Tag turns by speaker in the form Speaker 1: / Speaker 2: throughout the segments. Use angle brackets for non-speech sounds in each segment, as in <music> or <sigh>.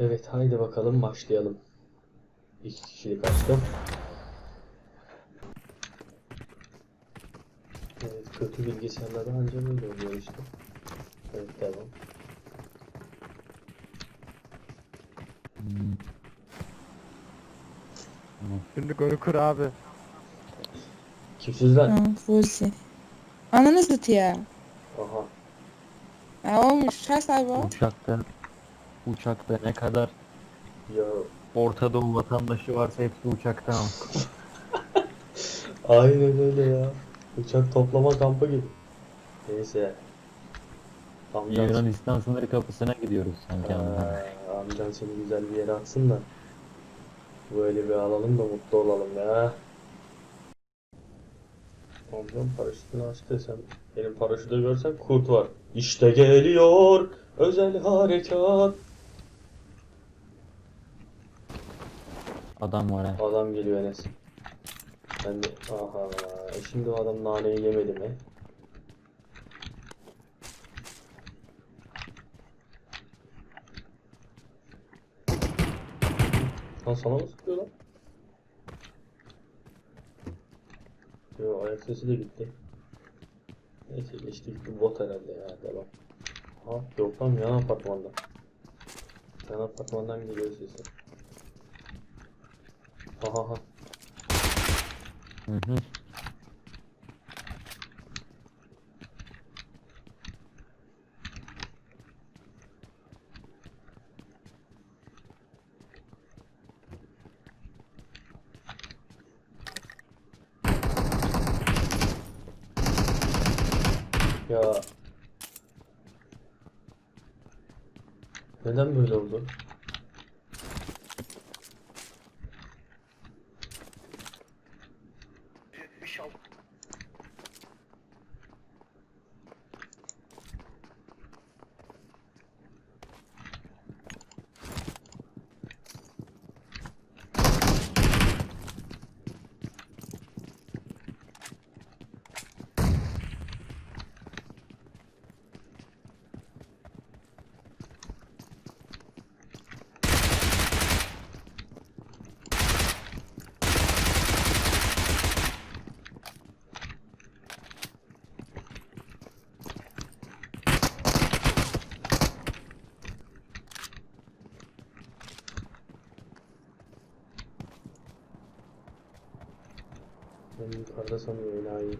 Speaker 1: Evet haydi bakalım başlayalım. İki kişilik açtım. Evet kötü bilgisayarlarda anca böyle oluyor işte. Evet devam.
Speaker 2: Şimdi golü kur abi.
Speaker 1: Kimsiz lan?
Speaker 3: Ha, Fuzi. Ananı satı ya.
Speaker 1: Aha.
Speaker 3: Ya olmuş. Kaç sahibi o?
Speaker 2: Uçakta uçakta ne kadar
Speaker 1: Ya
Speaker 2: Orta Doğu vatandaşı varsa hepsi uçakta ama. <laughs>
Speaker 1: aynen öyle ya. Uçak toplama kampı gibi. Neyse. Amcan,
Speaker 2: Yunanistan sınırı kapısına gidiyoruz sanki ama.
Speaker 1: Aa, amcan seni güzel bir yere atsın da. Böyle bir alalım da mutlu olalım ya. Amcam paraşütünü aç desem. Benim paraşütü görsen kurt var. İşte geliyor özel harekat.
Speaker 2: Adam var ha.
Speaker 1: Adam geliyor Enes. Ben de aha e şimdi o adam naneyi yemedi mi? Lan sana mı sıkıyor lan? Yo ayak sesi de gitti. Neyse geçti gitti bot herhalde ya devam. Ha yok lan yan apartmanda. Yan apartmandan geliyor sesi. Aha ha.
Speaker 2: Hı hı.
Speaker 1: Ya neden böyle oldu? Ben yukarıda sanıyorum enayi.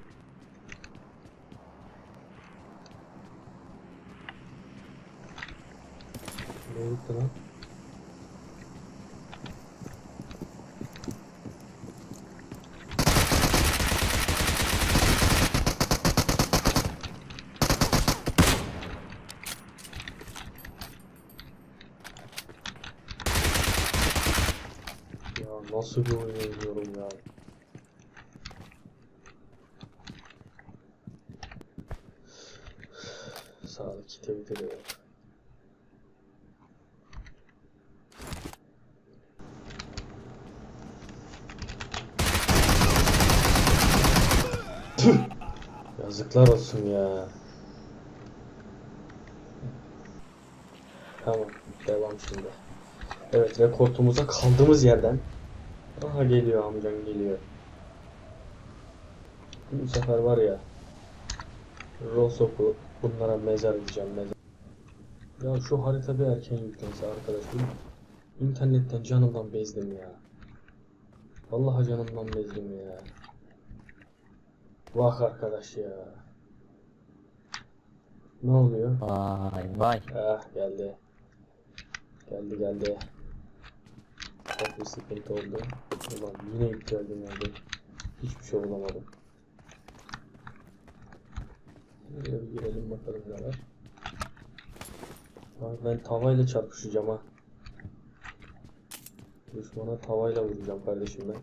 Speaker 1: Nereye gitti lan? Ya nasıl Tüh! Yazıklar olsun ya. Tamam, devam şimdi. Evet, rekortumuza kaldığımız yerden. Aha geliyor amcan geliyor. Bu sefer var ya. Rosok'u bunlara mezar diyeceğim mezar. Ya şu harita bir erken yüklense arkadaşım. İnternetten canımdan bezdim ya. Vallahi canımdan bezdim ya. Vah arkadaş ya. Ne oluyor?
Speaker 2: Vay vay.
Speaker 1: Ah geldi. Geldi geldi. Çok bir sıkıntı oldu. Ulan yine yükseldim geldi. Hiçbir şey bulamadım. Bir girelim bakalım ne var. Abi ben tavayla çarpışacağım ha. Düşmana tavayla vuracağım kardeşim ben.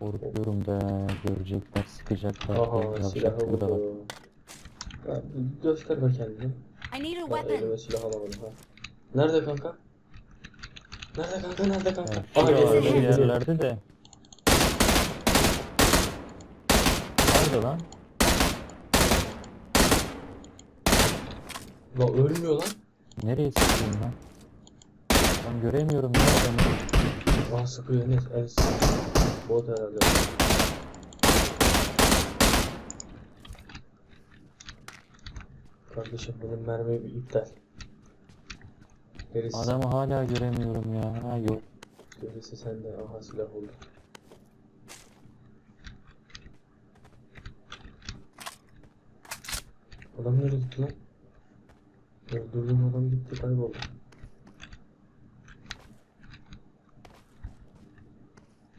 Speaker 2: Korkuyorum be. Görecekler, sıkacaklar.
Speaker 1: Aha silahı buldu. Ya, göster be kendini.
Speaker 4: I need a
Speaker 1: Ha,
Speaker 4: weapon.
Speaker 1: elime silah alamadım ha. Nerede kanka? Nerede kanka nerede kanka? Geliyor
Speaker 2: şuralarda
Speaker 1: geliyor.
Speaker 2: yerlerde de. Nerede lan?
Speaker 1: Lan ölmüyor lan.
Speaker 2: Nereye sıkıyorsun lan? Ben göremiyorum ya adamı.
Speaker 1: Aa sıkıyor Enes. Enes. Bot herhalde. Kardeşim benim mermi bir iptal. Gerisi,
Speaker 2: Adamı hala göremiyorum ya. Ha yok.
Speaker 1: gerisi sende. Aha silah oldu. Adam nereye gitti lan? Öldürdüğüm adam gitti kayboldu.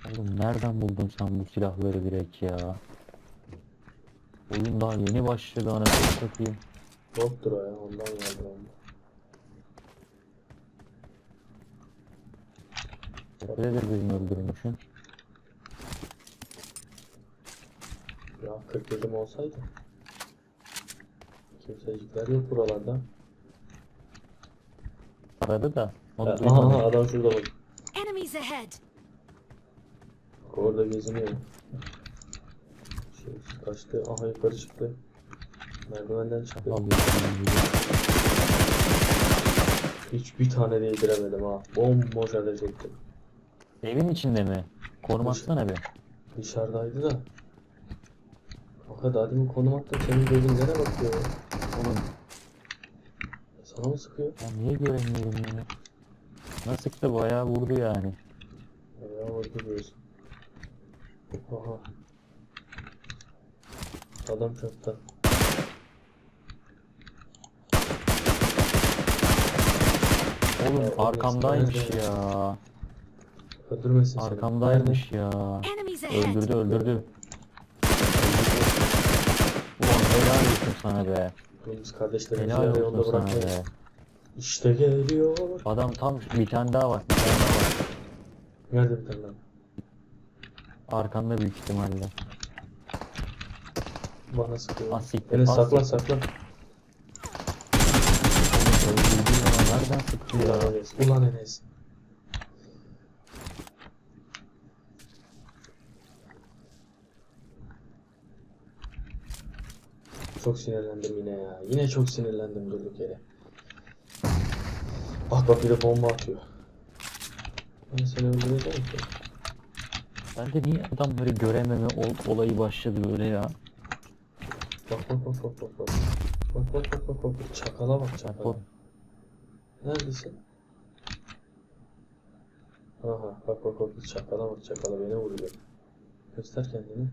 Speaker 2: Oğlum nereden buldun sen bu silahları direkt ya? Oyun daha yeni başladı anasını satayım.
Speaker 1: Yoktur o ya ondan geldi onda.
Speaker 2: Tepededir birini öldürmüşsün.
Speaker 1: Ya 40 dedim olsaydı. Kimsecikler yok buralarda.
Speaker 2: Aradı da. Onu
Speaker 1: aha,
Speaker 2: duymadım.
Speaker 1: aha adam şurada bak.
Speaker 4: Enemies ahead!
Speaker 1: Orada geziniyor. Şey, kaçtı. Aha yukarı çıktı. Merdivenden çıktı. Hiç bir tane değdiremedim ha. Bomboş ateş ettim.
Speaker 2: Evin içinde mi? Konum atsana bir.
Speaker 1: Dışarıdaydı da. Kanka daha demin konum attım. Senin gözün nereye bakıyor ya?
Speaker 2: Oğlum
Speaker 1: Sana mı sıkıyor?
Speaker 2: ben niye göremiyorum ya? Nasıl da bayağı vurdu yani.
Speaker 1: Ya orada diyorsun. Aha. Adam çöpte.
Speaker 2: Oğlum
Speaker 1: Ya,
Speaker 2: arkamdaymış
Speaker 1: nerede?
Speaker 2: ya.
Speaker 1: Öldürmesin seni.
Speaker 2: Arkamdaymış ya. Öldürdü öldürdü. Ulan helal olsun sana be.
Speaker 1: Biz kardeşlerimizi
Speaker 2: Helal
Speaker 1: yarı
Speaker 2: olsun
Speaker 1: yolda
Speaker 2: sana
Speaker 1: bırakmayız.
Speaker 2: be.
Speaker 1: İşte geliyor.
Speaker 2: Adam tam bir tane daha var. Bir tane daha var.
Speaker 1: Nerede bir tane lan?
Speaker 2: Arkanda büyük ihtimalle.
Speaker 1: Bana sıkıyor.
Speaker 2: Ah, siktir,
Speaker 1: Enes
Speaker 2: ah,
Speaker 1: saklan saklan.
Speaker 2: Nereden sıktı
Speaker 1: Ulan
Speaker 2: ya?
Speaker 1: Enes. Ulan Enes. Çok sinirlendim yine ya. Yine çok sinirlendim durduk yere. Bak bak bir de bomba atıyor. Ben seni öldüreceğim ki.
Speaker 2: Ben de niye adamları görememe ol- olayı başladı böyle ya?
Speaker 1: Bak bak bak bak bak bak. Bak bak bak bak bak. Çakala bak çakala. Neredesin? Aha bak bak bak çakala bak çakala beni vuruyor. Göster kendini.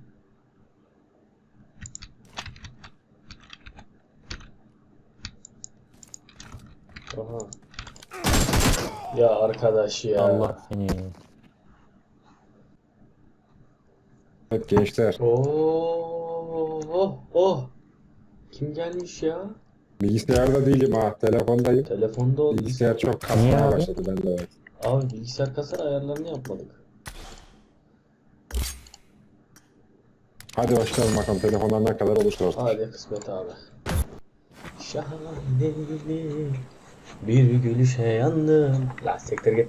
Speaker 1: Aha. Ya arkadaş ya.
Speaker 2: Allah seni.
Speaker 5: Evet gençler,
Speaker 1: Oo, oh, oh. Kim gelmiş ya?
Speaker 5: bilgisayarda değilim ha, telefondayım.
Speaker 1: Telefonda ol.
Speaker 5: Bilgisayar çok
Speaker 2: Niye
Speaker 5: kasmaya
Speaker 2: abi?
Speaker 5: başladı bende. evet.
Speaker 1: Abi bilgisayar kasar ayarlarını yapmadık.
Speaker 5: Hadi başlayalım bakalım telefondan ne kadar oluştururuz.
Speaker 1: Hadi kısmet abi. Şahane bir gülüşe yandım. La siktir git.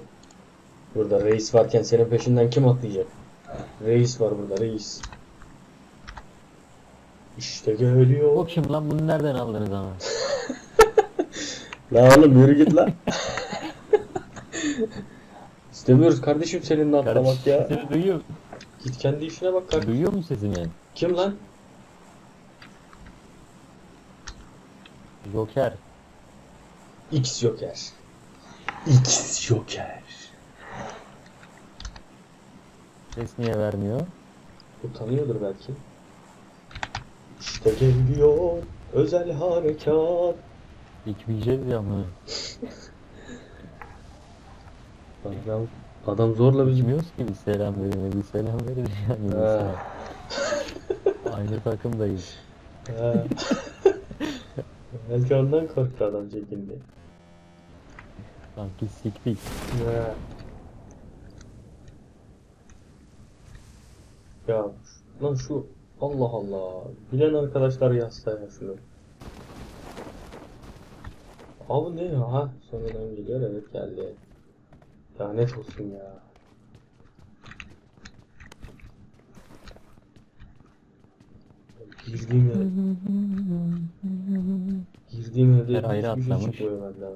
Speaker 1: Burada reis varken senin peşinden kim atlayacak? Reis var burada reis. İşte
Speaker 2: Bu
Speaker 1: geliyor.
Speaker 2: kim lan bunu nereden aldınız ama? <laughs>
Speaker 1: La oğlum yürü git lan. <laughs> İstemiyoruz kardeşim seninle atlamak ya.
Speaker 2: Seni duyuyor.
Speaker 1: Git kendi işine bak kardeşim.
Speaker 2: Duyuyor mu sesimi?
Speaker 1: Kim lan?
Speaker 2: Joker.
Speaker 1: X Joker. X Joker.
Speaker 2: Ses niye vermiyor?
Speaker 1: Utanıyordur belki. İşte geliyor özel harekat.
Speaker 2: Dikmeyeceğiz ya mı?
Speaker 1: Adam, adam zorla bizi
Speaker 2: Bilmiyoruz ki bir selam verin. Bir selam verin yani. bir. Aynı takımdayız.
Speaker 1: Belki ondan korktu adam çekindi.
Speaker 2: Sanki siktik.
Speaker 1: Ha. Ya lan şu Allah Allah. Bilen arkadaşlar yazsa ya şunu. Abi ne ya? Ha sonradan geliyor evet geldi. Lanet olsun ya. Girdiğim yer, girdiğim yerde
Speaker 2: Her ayrı
Speaker 1: şey
Speaker 2: atlamış.
Speaker 1: benden.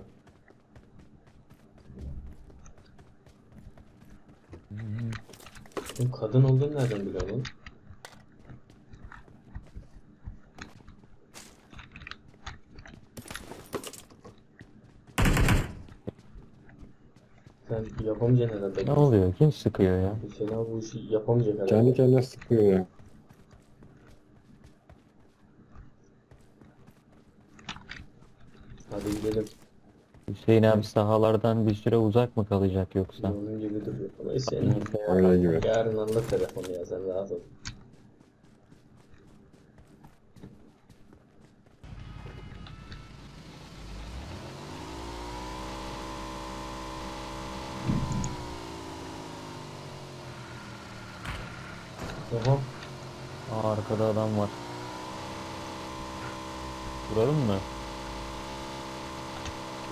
Speaker 1: Oğlum kadın olduğunu nereden biliyorsun lan? Sen yapamayacaksın herhalde.
Speaker 2: Ne oluyor? Kim sıkıyor ya?
Speaker 1: Abi bu işi yapamayacak herhalde.
Speaker 5: Kendi kendine sıkıyor ya.
Speaker 1: Hadi gidelim.
Speaker 2: Hüseyin abi sahalardan bir süre uzak mı kalacak yoksa?
Speaker 1: Onun gibi duruyor. Abi
Speaker 5: Öyle gibi.
Speaker 1: yarın alır telefonu ya sen rahat ol. Oha.
Speaker 2: Aa, arkada adam var. Vuralım mı?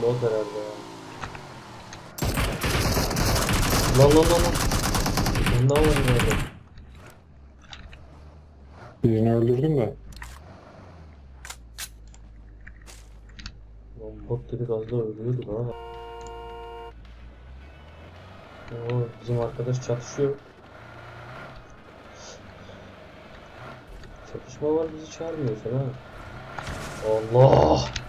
Speaker 1: Bot herhalde ya. Lan lan lan lan. Daha var nerede?
Speaker 5: Birini öldürdüm de.
Speaker 1: Lan bot dedik az daha ölüyorduk ha. Oo, bizim arkadaş çatışıyor. Çatışma var bizi çağırmıyorsun ha. Allah!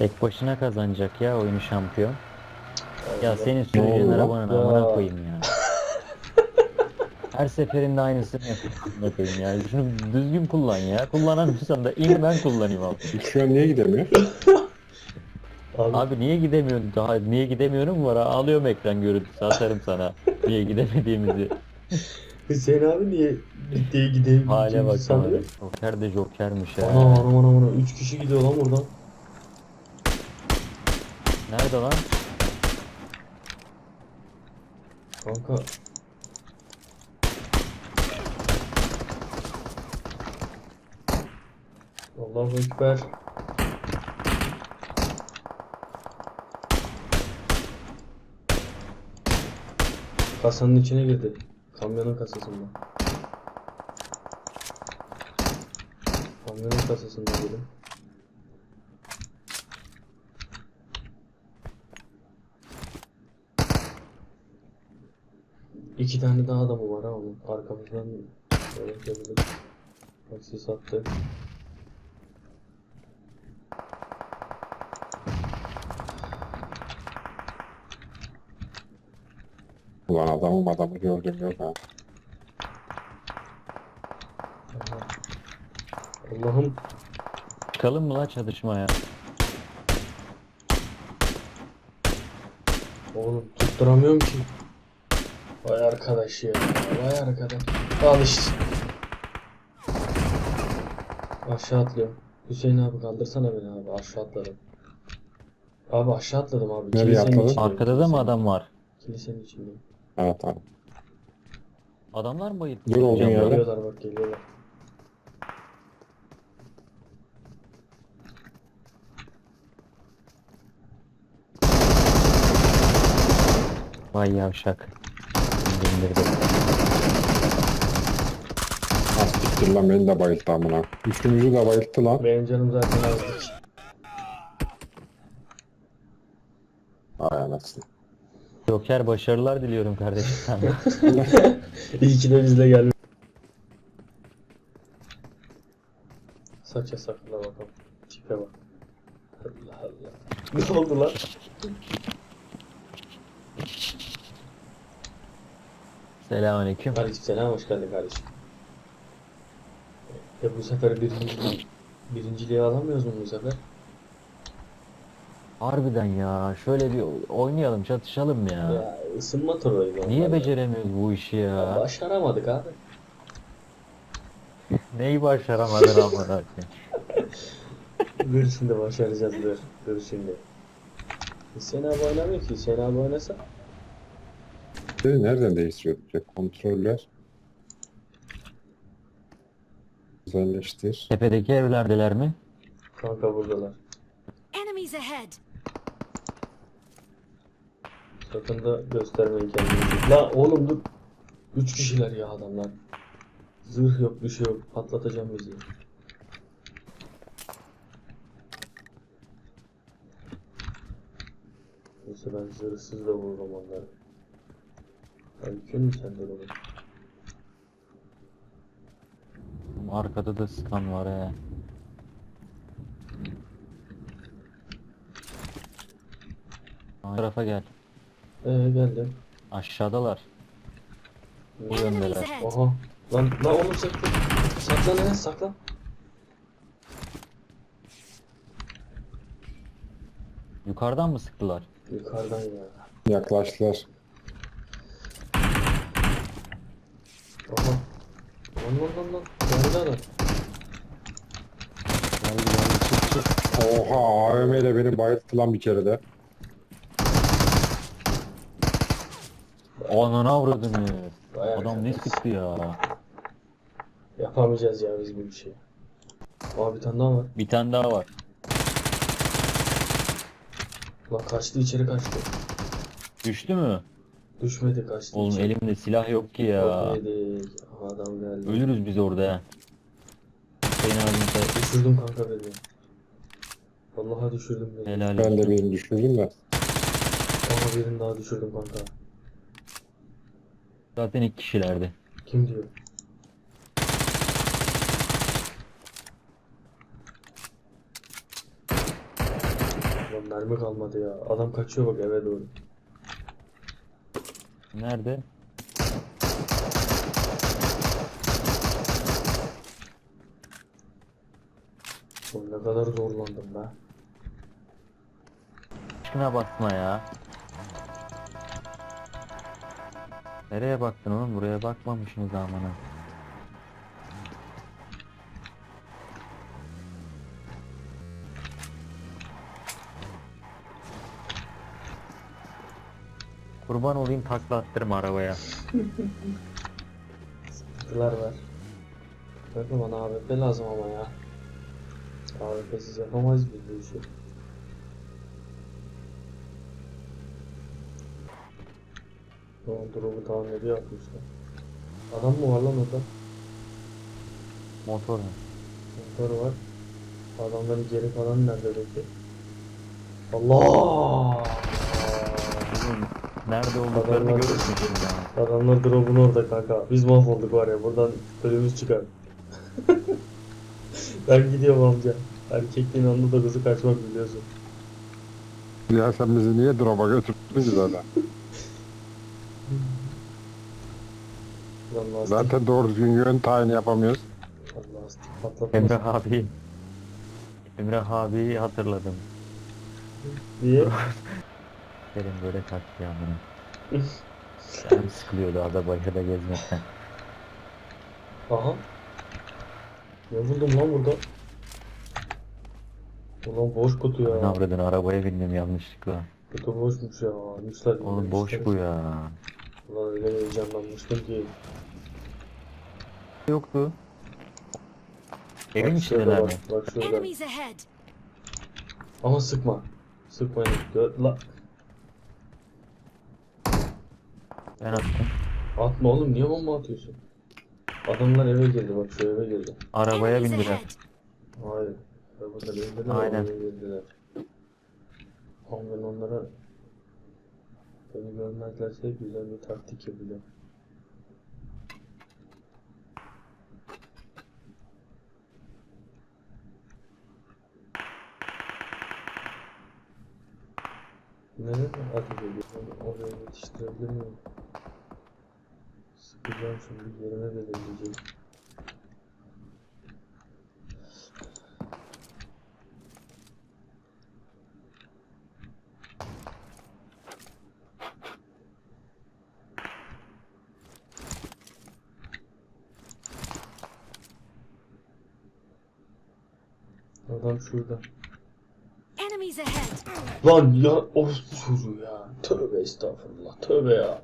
Speaker 2: Tek başına kazanacak ya oyunu şampiyon. Ya senin
Speaker 5: oldu?
Speaker 2: arabanın amına koyayım ya. Her seferinde aynısını yapıyorsun koyayım ya. Şunu düzgün kullan ya. Kullanamıyorsan da in ben kullanayım abi.
Speaker 5: Şu an niye gidemiyor?
Speaker 1: Abi,
Speaker 2: Abi niye gidemiyorum? Daha niye gidemiyorum var. ha. Alıyorum ekran görüntüsü atarım sana. Niye gidemediğimizi.
Speaker 1: Hüseyin abi niye gittiği gideyim
Speaker 2: Hale bak abi. Joker de Joker'miş ya.
Speaker 1: Ana ana ana ana 3 kişi gidiyor lan buradan.
Speaker 2: Nerede lan?
Speaker 1: Kanka Allahu Ekber. Kasanın içine girdi. Kamyonun kasasında. Kamyonun kasasında girdi. İki tane daha adamı var ha onun. Arkamızdan böyle gelebilir. Bak sis attı.
Speaker 5: Ulan adamım adamı gördüm yok ha.
Speaker 1: Allah. Allah'ım
Speaker 2: Çıkalım mı lan çatışmaya?
Speaker 1: oğlum tutturamıyorum ki. Vay arkadaş ya. Vay arkadaş. Al işte. Aşağı atlıyorum. Hüseyin abi kaldırsana beni abi. Aşağı atladım. Abi aşağı atladım abi.
Speaker 5: Nereye
Speaker 1: Kilisenin
Speaker 5: atladın?
Speaker 1: içindeyim,
Speaker 2: Arkada da mı adam var?
Speaker 1: Kilisenin içindeyim.
Speaker 5: Evet tamam.
Speaker 2: Adamlar mı bayıldı?
Speaker 5: Dur oğlum
Speaker 2: Hocam,
Speaker 5: ya.
Speaker 1: Geliyorlar bak geliyorlar.
Speaker 2: Vay yavşak. İndirdi.
Speaker 5: Az siktir lan beni de bayılttı amına. Üçümüzü de bayılttı lan.
Speaker 1: Benim canım zaten azdı.
Speaker 5: Ay anasını.
Speaker 2: Joker başarılar diliyorum kardeşim sana. <laughs> <laughs>
Speaker 1: İyi ki de bizle gelmiş. Saça sakla bakalım. Tipe bak. Allah Allah. Ne oldu lan?
Speaker 2: Selamünaleyküm.
Speaker 1: Aleykümselam hoş geldin kardeşim. E bu sefer birinci, birinciliği alamıyoruz mu bu sefer?
Speaker 2: Harbiden ya. Şöyle bir oynayalım, çatışalım ya.
Speaker 1: Ya ısınma turuydu.
Speaker 2: Niye
Speaker 1: ya.
Speaker 2: beceremiyoruz bu işi ya?
Speaker 1: Başaramadık abi. <laughs>
Speaker 2: Neyi başaramadın amına koyayım? <laughs>
Speaker 1: Dur şimdi başaracağız dur. Dur şimdi. Hüseyin abi oynamıyor ki. Hüseyin abi oynasa.
Speaker 5: Şey, nereden değiştiriyorduk ya? Kontroller. Güzelleştir.
Speaker 2: Tepedeki evlerdeler mi?
Speaker 1: Kanka buradalar.
Speaker 4: Enemies Enemies ahead!
Speaker 1: Sakın da göstermeyin kendinizi. La oğlum dur. Üç kişiler ya adamlar. Zırh yok bir şey yok. Patlatacağım bizi. Neyse ben zırhsız da vururum onları. Mi sende oğlum?
Speaker 2: Arkada da skan var he. Bu tarafa gel.
Speaker 1: Ee geldim.
Speaker 2: Aşağıdalar. Bu
Speaker 4: Enemies
Speaker 2: yöndeler.
Speaker 4: ahead!
Speaker 1: Oha. Lan lan oğlum saklan. Saklan Enes saklan.
Speaker 2: Yukarıdan mı sıktılar?
Speaker 1: Yukarıdan ya.
Speaker 5: Yaklaştılar.
Speaker 1: Oha. Lan lan lan lan. Geldi adam.
Speaker 2: Geldi geldi çık çık.
Speaker 5: Oha AVM ile beni bayılttı lan bir kere de.
Speaker 2: Ananı avradını.
Speaker 1: Vay
Speaker 2: Adam ne sıktı ya.
Speaker 1: Yapamayacağız ya biz bu işi. Aa bir tane daha var.
Speaker 2: Bir tane daha var.
Speaker 1: Lan kaçtı içeri kaçtı.
Speaker 2: Düştü mü?
Speaker 1: Düşmedi kaçtı
Speaker 2: Oğlum
Speaker 1: içeri.
Speaker 2: elimde silah yok ki ya.
Speaker 1: Aha, adam geldi.
Speaker 2: Ölürüz biz orada ha. Senin ağzında
Speaker 1: Düşürdüm kanka beni. Vallahi düşürdüm beni.
Speaker 2: helal
Speaker 5: Ben de
Speaker 2: olsun.
Speaker 5: birini düşürdüm de.
Speaker 1: Aha birini daha düşürdüm kanka.
Speaker 2: Zaten iki kişilerdi.
Speaker 1: Kim diyor? Lan mermi kalmadı ya. Adam kaçıyor bak eve doğru.
Speaker 2: Nerede?
Speaker 1: Oğlum ne kadar zorlandım be.
Speaker 2: Aşkına bakma ya. Nereye baktın oğlum? Buraya bakmamışsınız amına. Kurban olayım takla attırma arabaya.
Speaker 1: Sıkıntılar var. Bakın bana AWP lazım ama ya. AWP'siz yapamayız biz bu işi. Tamam drop'u tamam ediyor atmışlar. Adam mı var lan orada?
Speaker 2: Motor mu?
Speaker 1: Motor var. Adamların geri kalanı nerede peki? Allah!
Speaker 2: Oğlum, Nerede olduklarını
Speaker 1: Adamlar-
Speaker 2: görürsün şimdi ha.
Speaker 1: Adamlar drop'un orada kanka. Biz mahvolduk var ya buradan ölümümüz çıkar. <laughs> ben gidiyorum amca. Erkekliğin anında da kızı kaçmak biliyorsun.
Speaker 5: Ya sen bizi niye drop'a götürdün ki zaten? <laughs>
Speaker 1: Lan lastik,
Speaker 5: Zaten doğru düzgün yön tayini yapamıyoruz.
Speaker 1: lan lastik patlatmasın.
Speaker 2: Emrah abi. Emrah abiyi hatırladım.
Speaker 1: Niye? <laughs>
Speaker 2: Benim böyle taktı ya bunu. Canım sıkılıyordu ada bayırda gezmekten.
Speaker 1: Aha. Ne buldum lan burada? Ulan boş kutu
Speaker 2: Ne
Speaker 1: ya.
Speaker 2: avradın arabaya bindim yanlışlıkla.
Speaker 1: Kutu boşmuş ya. Almışlar.
Speaker 2: Oğlum boş bu ya.
Speaker 1: Ulan öyle heyecanlanmıştım ki.
Speaker 2: Yoktu. Evin içindeler
Speaker 1: bak,
Speaker 2: mi?
Speaker 1: Bak şurada. Ama sıkma. Sıkmayın. La.
Speaker 2: Ben attım.
Speaker 1: Atma oğlum niye bomba atıyorsun? Adamlar eve girdi bak şu eve girdi.
Speaker 2: Arabaya bindiler.
Speaker 1: Hayır. Arabada bindiler
Speaker 2: Aynen.
Speaker 1: girdiler. Ama ben onlara beni görmezlerse güzel bir taktik yapacağım. Nereye ateş ediyorum? Oraya yetiştirebilir miyim? Sıkacağım şimdi yerine belirleyeceğim. Adam şurada. Lan ya orospu çocuğu ya. Tövbe estağfurullah. Tövbe ya.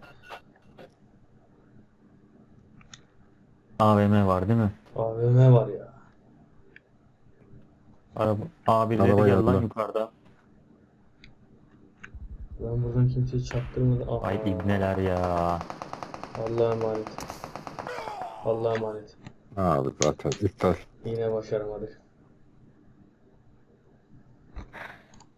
Speaker 2: AVM var değil mi?
Speaker 1: AVM var ya.
Speaker 2: Araba, abileri
Speaker 5: Araba
Speaker 2: yalan
Speaker 5: yardılar.
Speaker 2: yukarıda.
Speaker 1: Ben buradan kimseyi çaktırmadım. Aha.
Speaker 2: Ay ibneler ya.
Speaker 1: Allah'a emanet. Allah'a emanet.
Speaker 5: Aldık zaten iptal.
Speaker 1: Yine başaramadık.